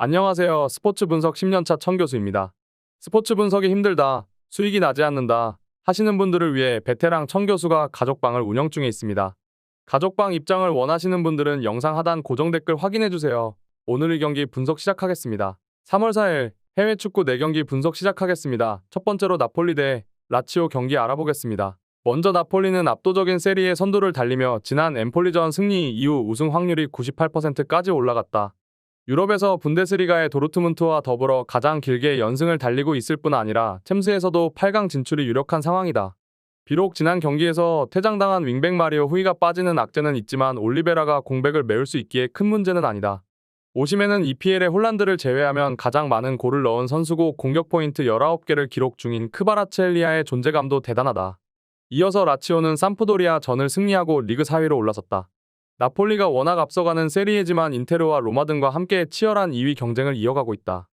안녕하세요. 스포츠 분석 10년차 청 교수입니다. 스포츠 분석이 힘들다, 수익이 나지 않는다 하시는 분들을 위해 베테랑 청 교수가 가족방을 운영 중에 있습니다. 가족방 입장을 원하시는 분들은 영상 하단 고정 댓글 확인해주세요. 오늘의 경기 분석 시작하겠습니다. 3월 4일 해외 축구 4경기 분석 시작하겠습니다. 첫 번째로 나폴리 대 라치오 경기 알아보겠습니다. 먼저 나폴리는 압도적인 세리의 선두를 달리며 지난 엠폴리전 승리 이후 우승 확률이 98%까지 올라갔다. 유럽에서 분데스리가의 도르트문트와 더불어 가장 길게 연승을 달리고 있을 뿐 아니라 챔스에서도 8강 진출이 유력한 상황이다. 비록 지난 경기에서 퇴장당한 윙백 마리오 후이가 빠지는 악재는 있지만 올리베라가 공백을 메울 수 있기에 큰 문제는 아니다. 오심에는 EPL의 홀란드를 제외하면 가장 많은 골을 넣은 선수고 공격 포인트 19개를 기록 중인 크바라첼리아의 존재감도 대단하다. 이어서 라치오는 삼프도리아 전을 승리하고 리그 4위로 올라섰다. 나폴리가 워낙 앞서가는 세리에지만 인테르와 로마 등과 함께 치열한 2위 경쟁을 이어가고 있다.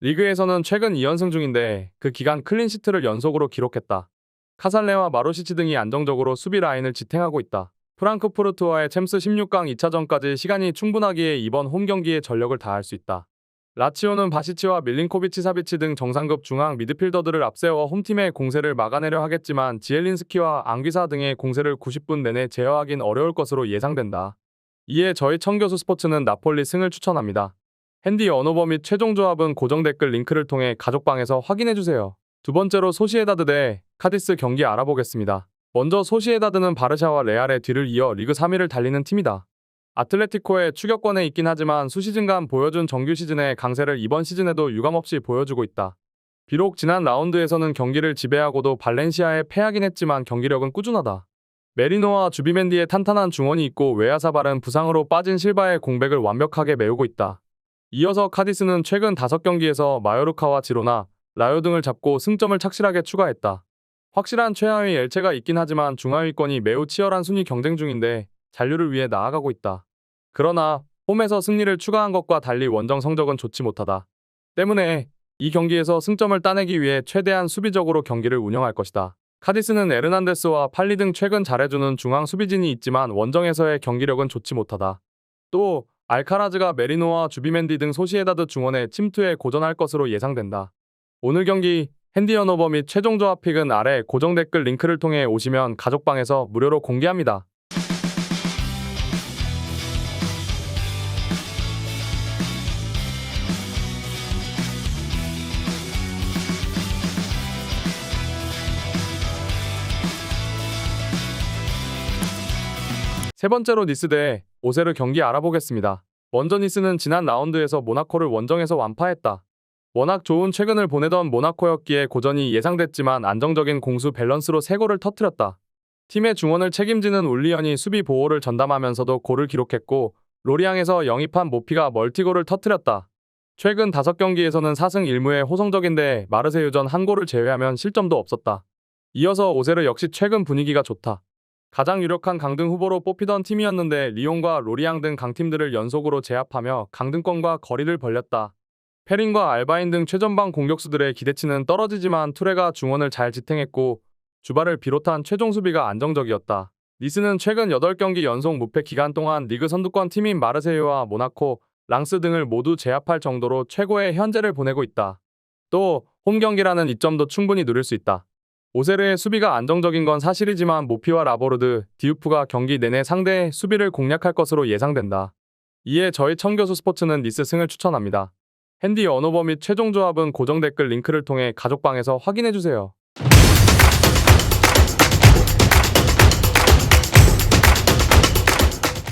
리그에서는 최근 2연승 중인데 그 기간 클린시트를 연속으로 기록했다. 카살레와 마로시치 등이 안정적으로 수비 라인을 지탱하고 있다. 프랑크푸르트와의 챔스 16강 2차전까지 시간이 충분하기에 이번 홈 경기에 전력을 다할 수 있다. 라치오는 바시치와 밀린코비치 사비치 등 정상급 중앙 미드필더들을 앞세워 홈팀의 공세를 막아내려 하겠지만 지엘린스키와 앙귀사 등의 공세를 90분 내내 제어하긴 어려울 것으로 예상된다. 이에 저희 청교수 스포츠는 나폴리 승을 추천합니다. 핸디 언어버 및 최종 조합은 고정 댓글 링크를 통해 가족방에서 확인해주세요. 두 번째로 소시에다드 대 카디스 경기 알아보겠습니다. 먼저 소시에다드는 바르샤와 레알의 뒤를 이어 리그 3위를 달리는 팀이다. 아틀레티코의 추격권에 있긴 하지만 수시즌간 보여준 정규 시즌의 강세를 이번 시즌에도 유감없이 보여주고 있다. 비록 지난 라운드에서는 경기를 지배하고도 발렌시아에 패하긴 했지만 경기력은 꾸준하다. 메리노와 주비멘디의 탄탄한 중원이 있고 외야사발은 부상으로 빠진 실바의 공백을 완벽하게 메우고 있다. 이어서 카디스는 최근 5경기에서 마요르카와 지로나, 라요 등을 잡고 승점을 착실하게 추가했다. 확실한 최하위 엘체가 있긴 하지만 중하위권이 매우 치열한 순위 경쟁 중인데 잔류를 위해 나아가고 있다. 그러나 홈에서 승리를 추가한 것과 달리 원정 성적은 좋지 못하다. 때문에 이 경기에서 승점을 따내기 위해 최대한 수비적으로 경기를 운영할 것이다. 카디스는 에르난데스와 팔리 등 최근 잘해주는 중앙 수비진이 있지만 원정에서의 경기력은 좋지 못하다. 또 알카라즈가 메리노와 주비멘디 등 소시에다드 중원에 침투해 고전할 것으로 예상된다. 오늘 경기 핸디 언어버 및 최종 조합 픽은 아래 고정 댓글 링크를 통해 오시면 가족방에서 무료로 공개합니다. 세 번째로 니스 대 오세르 경기 알아보겠습니다. 먼저 니스는 지난 라운드에서 모나코를 원정에서 완파했다. 워낙 좋은 최근을 보내던 모나코였기에 고전이 예상됐지만 안정적인 공수 밸런스로 3골을 터뜨렸다. 팀의 중원을 책임지는 울리언이 수비 보호를 전담하면서도 골을 기록했고 로리앙에서 영입한 모피가 멀티골을 터뜨렸다. 최근 5경기에서는 4승 1무의 호성적인데 마르세유전 한 골을 제외하면 실점도 없었다. 이어서 오세르 역시 최근 분위기가 좋다. 가장 유력한 강등 후보로 뽑히던 팀이었는데 리옹과 로리앙 등 강팀들을 연속으로 제압하며 강등권과 거리를 벌렸다. 페린과 알바인 등 최전방 공격수들의 기대치는 떨어지지만 투레가 중원을 잘 지탱했고 주발을 비롯한 최종 수비가 안정적이었다. 니스는 최근 8경기 연속 무패 기간 동안 리그 선두권 팀인 마르세유와 모나코, 랑스 등을 모두 제압할 정도로 최고의 현재를 보내고 있다. 또 홈 경기라는 이점도 충분히 누릴 수 있다. 오세르의 수비가 안정적인 건 사실이지만 모피와 라보르드, 디우프가 경기 내내 상대의 수비를 공략할 것으로 예상된다. 이에 저희 청교수 스포츠는 니스 승을 추천합니다. 핸디 언어버 및 최종 조합은 고정 댓글 링크를 통해 가족방에서 확인해주세요.